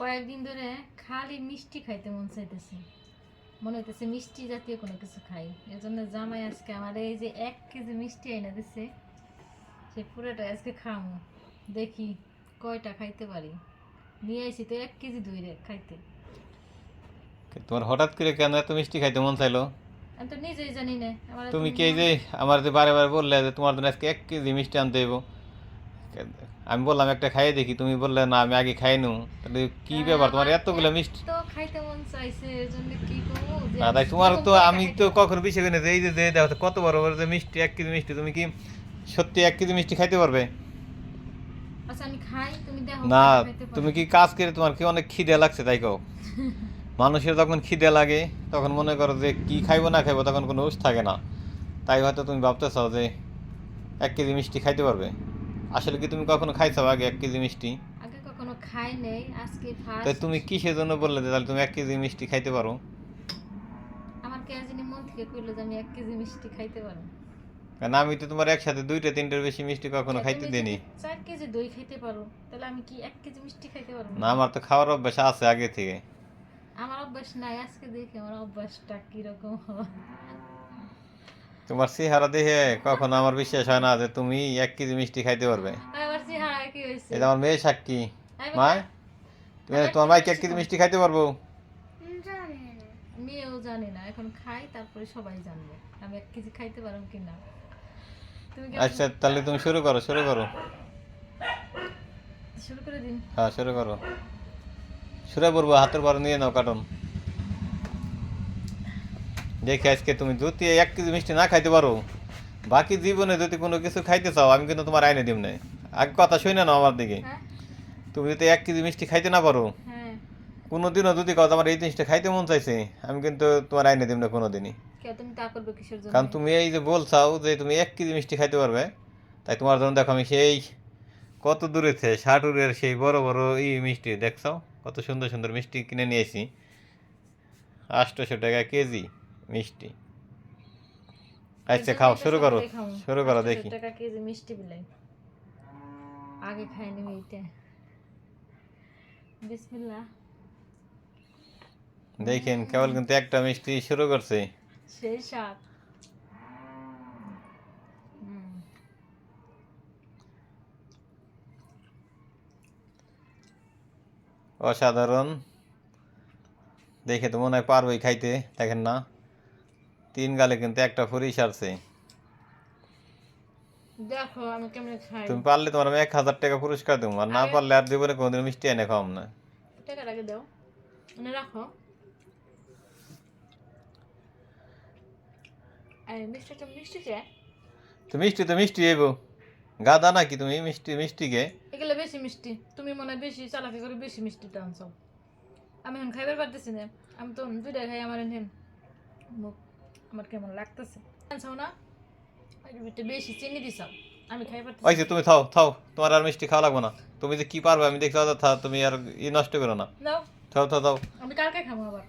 কয়েকদিন ধরে খালি মিষ্টি খাইতে মন চাইতেছে। মনে হইতেছে মিষ্টি জাতীয় কোনো কিছু খাই। এর জন্য জামাই আজকে আমার এই যে এক কেজি মিষ্টি আইনা দিছে সে পুরোটা আজকে খামো। দেখি কয়টা খাইতে পারি। নিয়ে আইছি তো এক কেজি দুই রে খাইতে তোমার হঠাৎ করে কেন এত মিষ্টি খাইতে মন চাইলো? আমি তো নিজেই জানি না। তুমি কে যে আমার যে বারে বারে বললে যে তোমার জন্য আজকে এক কেজি মিষ্টি আনতে হইব। আমি বললাম একটা খাইয়ে দেখি। তুমি বললে না আমি আগে খাই নু তাহলে কি ব্যাপার? তোমার এতগুলো মিষ্টি তো খাইতে মন চাইছে এর জন্য কি করব? না তাই তোমার তো আমি তো কখনো বিষয় কিনে এই যে দেখো কত বড় বড় যে মিষ্টি এক কেজি মিষ্টি তুমি কি সত্যি এক কেজি মিষ্টি খাইতে পারবে? আচ্ছা আমি খাই তুমি দেখো না। তুমি কি কাজ করে তোমার কি অনেক খিদে লাগছে তাই কও? মানুষের যখন খিদে লাগে তখন মনে করো যে কি খাইবো না খাইবো তখন কোনো হুঁশ থাকে না। তাই হয়তো তুমি ভাবতেছো যে এক কেজি মিষ্টি খাইতে পারবে। আসলে কি তুমি কখনো খাইছো আগে এক কেজি মিষ্টি? আগে কখনো খাই নাই আজকে তাই ফার্স্ট তুমি কিসের জন্য বললে যে তাহলে তুমি এক কেজি মিষ্টি খাইতে পারো? আমার কে জানি মন থেকে কইলো যে আমি এক কেজি মিষ্টি খাইতে পারো। কারণ আমি তো তোমার একসাথে দুইটা তিনটার বেশি মিষ্টি কখনো খাইতে দিইনি। চার কেজি দই খাইতে পারো তাহলে আমি কি এক কেজি মিষ্টি খাইতে পারব? না আমার তো খাওয়ার অভ্যাস আছে আগে থেকে। আমার অভ্যাস নাই আজকে দেখি আমার অভ্যাসটা কীরকম হয়। তোমার চেহারা দেখে কখনো আমার বিশ্বাস হয় না যে তুমি এক কেজি মিষ্টি খাইতে পারবে। এটা আমার মেয়ে সাক্ষী। মা? তুমি তোমার ভাই এক কেজি মিষ্টি খাইতে পারব? মেয়েও জানে না এখন খাই তারপরে সবাই জানবে আমি এক কেজি খাইতে পারব কি না আচ্ছা তাহলে তুমি শুরু করো শুরু করো। শুরু করে দিন। হ্যাঁ শুরু করো। শুরু করব হাতের পরে নিয়ে নাও কার্টন দেখি আজকে তুমি যদি এক কেজি মিষ্টি না খাইতে পারো। বাকি জীবনে যদি কোনো কিছু খাইতে চাও আমি কিন্তু তোমার আইনে দিব না। আগে কথা শুনে নাও আমার দিকে। হ্যাঁ। তুমি যদি এক কেজি মিষ্টি খাইতে না পারো হ্যাঁ। কোনো দিনও যদি কথা আমার এই জিনিসটা খাইতে মন চাইছে আমি কিন্তু তোমার আইনে দিব না কোনো দিনই কারণ তুমি এই যে বলছাও যে তুমি এক কেজি মিষ্টি খাইতে পারবে তাই তোমার জন্য দেখো আমি সেই কত দূরে থেকে ষাটুরের সেই বড় বড় ই মিষ্টি দেখছ কত সুন্দর সুন্দর মিষ্টি কিনে নিয়েছি আটশোশো টাকা কেজি। মিষ্টি। আচ্ছা খাও শুরু করো শুরু করো দেখি। টাকা কেজি মিষ্টি বিলাই। আগে খাই নিবি এইটা। বিসমিল্লাহ। দেখেন কেবল কিন্তু একটা মিষ্টি শুরু করছে। সেই হুম, অসাধারণ। দেখে তো মনে হয় পারবেই খাইতে দেখেন না। তিন গালে কিন্তু একটা ফুরি সারছে। দেখো আমি কেমনে খাই? তুমি পারলে তোমার আমি এক হাজার টাকা পুরস্কার দেবো আর না পারলে আর জীবনে কোনোদিন মিষ্টি এনে খাওয়াম না। আগে দাও। মানে রাখো। আর মিষ্টিটা মিষ্টি চাই তো মিষ্টি তো মিষ্টি যাইব গাদা নাকি তুমি? মিষ্টি মিষ্টিকে? এগুলো বেশি মিষ্টি। তুমি মনে হয় বেশি চালাকি করে বেশি মিষ্টিটা আনছো আমি এখন খাইবার পারতেছি না। আমি তো দুইটা খাই আমার এখন মুখ আমার কেমন লাগতেছে? আনছো না? এর ভিতরে বেশি চিনি দিছাও আমি খাই পারতেছি ওই যে তুমি থাও থাও। তোমার আর মিষ্টি খাওয়া লাগবে না। তুমি যে কি পারবে আমি দেখতে থা তুমি আর ই নষ্ট করো না। দাও থাও থাও থাও। আমি কার কে খাব আবার?